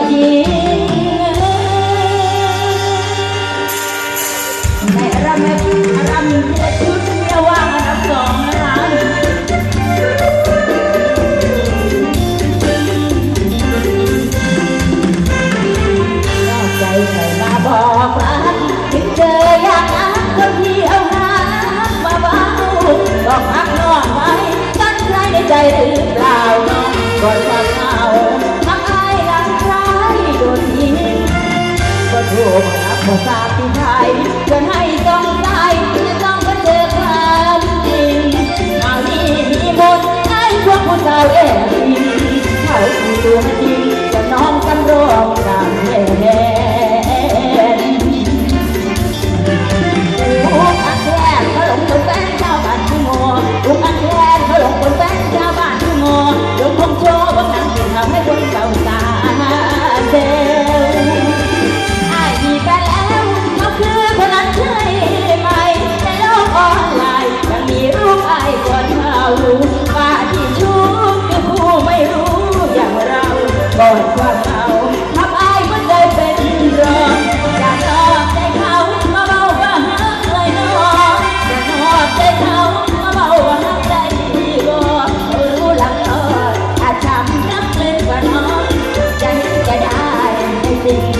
I'm gonna do โอกาสที่ไทยเกินให้ต้องใจ บอกว่าเขาทำอายมันได้เป็นรองอย่านอใจเขามาเบาวาหักเลยนออย่านอใจเขามาเบาวาหัใจพี่บ่รู้ลังอออาจทำนักเล่นกว่น้องจะเห็นก็ได้ในสิ่